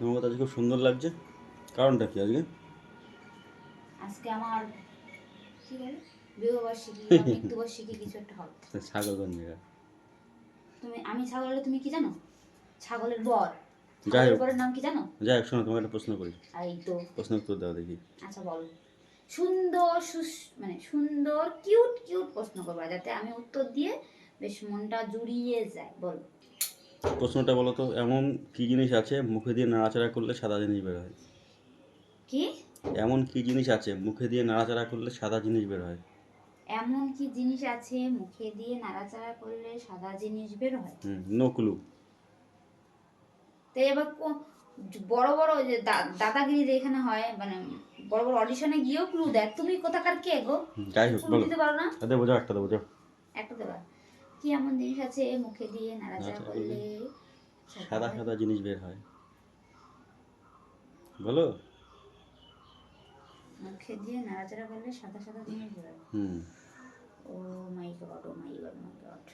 কথা আজকে খুব সুন্দর লাগছে। কারণটা কি আজকে? আজকে আমার কি বলে বিবাহবার্ষিকী বা মৃত্যুবার্ষিকী কিছু একটা হবে। ছাগল কোন জায়গা তুমি আমি ছাগল হলে তুমি কি জানো? ছাগলের বর। যাই হোক। বরের নাম কি জানো? যাই হোক শোনো তোমাকে একটা প্রশ্ন করি। এই তো। প্রশ্ন উত্তর দাও দেখি। আচ্ছা বলো। সুন্দর সুস মানে সুন্দর কিউট কিউট প্রশ্ন করবা যাতে আমি উত্তর দিয়ে বেশ মনটা জুড়িয়ে যায়। বলো। প্রশ্নটা বলো তো এমন কি জিনিস আছে মুখে দিয়ে নাড়াচাড়া করলে সাদা জিনিস বের হয়? কি? এমন কি জিনিস আছে মুখে দিয়ে নাড়াচাড়া করলে সাদা জিনিস বের হয়? এমন কি জিনিস আছে মুখে দিয়ে নাড়াচাড়া করলে সাদা জিনিস বের হয়? হুম নো ক্লু। তো এবার কো- বড় বড় যে দাদাগিরি যে এখানে হয় মানে বড় বড় অডিশনে গিয়েও ক্লু দেয়। তুমি কোথাকার কে গো? যাই হোক বলো। দিতে পারো না? তাদের বোঝাও একটা তো বোঝাও একটা দেবা। কি এমন জিনিস আছে মুখে দিয়ে নাড়াচাড়া নাড়াচাড়া করলে সাদা সাদা জিনিস বের হয়। বলো। মুখে দিয়ে নাড়াচাড়া করলে সাদা সাদা জিনিস বের হয়। হুম। ও my god oh my god my god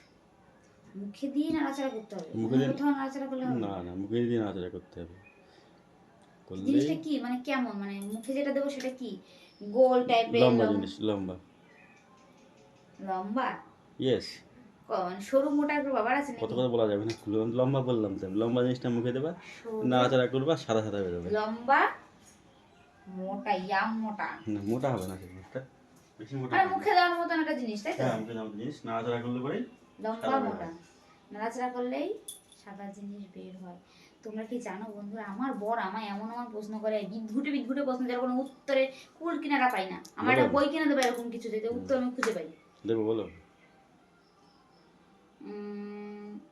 মুখে দিয়ে নাড়াচাড়া করতে হবে। মুখে দিয়ে- কোথাও নাড়াচাড়া করলে না? না। মুখে দিয়ে নাড়াচাড়া করতে হবে। জিনিসটা কি? মানে কেমন? মানে মুখে যেটা দেবো সেটা কি? গোল টাইপের লম্বা জিনিস লম্বা। লম্বা? ইয়েস সরু মোটা বাবার আছে কত কথা বলা যাবে? না লম্বা বললাম তো। লম্বা জিনিসটা মুখে দেবা নাড়াচাড়া করবা সাদা সাদা বেরোবে। লম্বা মোটা ইয়াম মোটা। না মোটা হবে না জিনিসটা। বেশি মোটা আরে মুখে দেওয়ার মতন একটা জিনিস তাই তো? হ্যাঁ মুখে দেওয়া জিনিস। নাড়াচাড়া করলে পরেই লম্বা মোটা। নাড়াচাড়া করলেই সাদা জিনিস বের হয়। তোমরা কি জানো বন্ধুরা আমার বর আমায় এমন এমন প্রশ্ন করে বিদঘুটে বিদঘুটে প্রশ্ন যার কোনো উত্তরে কুল কিনারা পাই না। আমার একটা বই কিনে দেবে এরকম কিছু যেটা উত্তর আমি খুঁজে পাই। দেবো বলো।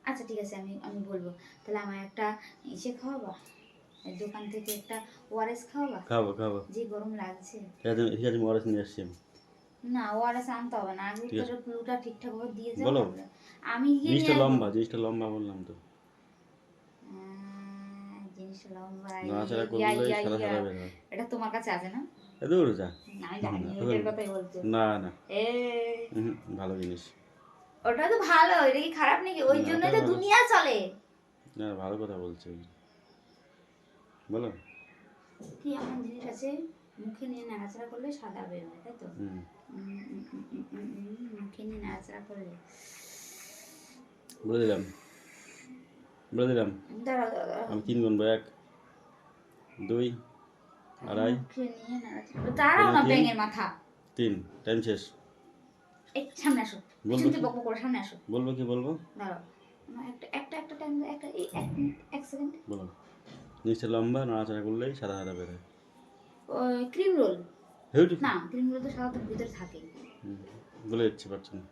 আচ্ছা ঠিক আছে আমি আমি বলব। তাহলে আমার একটা ইসে খাওয়াবা? দোকান থেকে একটা ওআরএস খাওয়াবা? খাব খাব যে গরম লাগছে। ঠিক আছে ঠিক আছে নিয়ে আসছি আমি। না ওআরএস আনতে হবে না। আগে। উত্তরের ক্লুটা ঠিকঠাক ভাবে দিয়ে যাও বলো। আমি গিয়ে জিনিসটা। লম্বা জিনিসটা লম্বা বললাম তো। জিনিসটা লম্বা। নাড়াচাড়া করলে সাদা বের হয়। এটা তোমার কাছে আছে না? এ দূর যা। না, জানি না, কথাই বলছো। না না। এ ভালো জিনিস। ওটা তো ভালো এটা কি খারাপ নাকি? ওই জন্যই তো দুনিয়া চলে। না ভালো কথা বলছে। বলো। কি এমন জিনিস আছে? মুখে নিয়ে নাড়াচাড়া করলে সাদা বের হয় তাই তো? মুখে নিয়ে নাড়াচাড়া করলে। বলে দিলাম। বলে দিলাম। আমি তিন গুনবো এক দুই আড়াই। দাঁড়াও না ব্যাঙের মাথা। তিন টাইম শেষ। সামনে আসো। পিছন থেকে বকবক করে সামনে আসো। বলব কি বলব? দাঁড়াও। একটা একটা একটা টাইম একটা এই এক সেকেন্ড বলো। নিচে লম্বা নাড়াচাড়া করলেই সাদা সাদা বের হয়। ওই ক্রিম রোল না ক্রিম রোল তো সাধারণত ভিতরে থাকে। বলে দিচ্ছি পারছ না।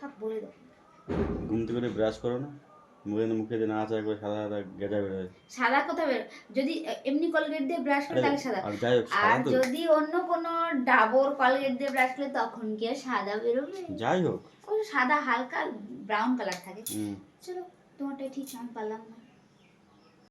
থাক বলে দাও। ঘুম থেকে ব্রাশ করো না। মুখে মুখে না আছে একবার সাদা সাদা গেজা বের হয়। সাদা কোথা বের? যদি এমনি কলগেট দিয়ে ব্রাশ করে তাহলে সাদা। আর যাই আর যদি অন্য কোনো ডাবর কলগেট দিয়ে ব্রাশ করে তখন কি আর সাদা বেরোবে? যাই হোক। সাদা হালকা ব্রাউন কালার থাকে। চলো তোমারটা ঠিক আমি পারলাম না।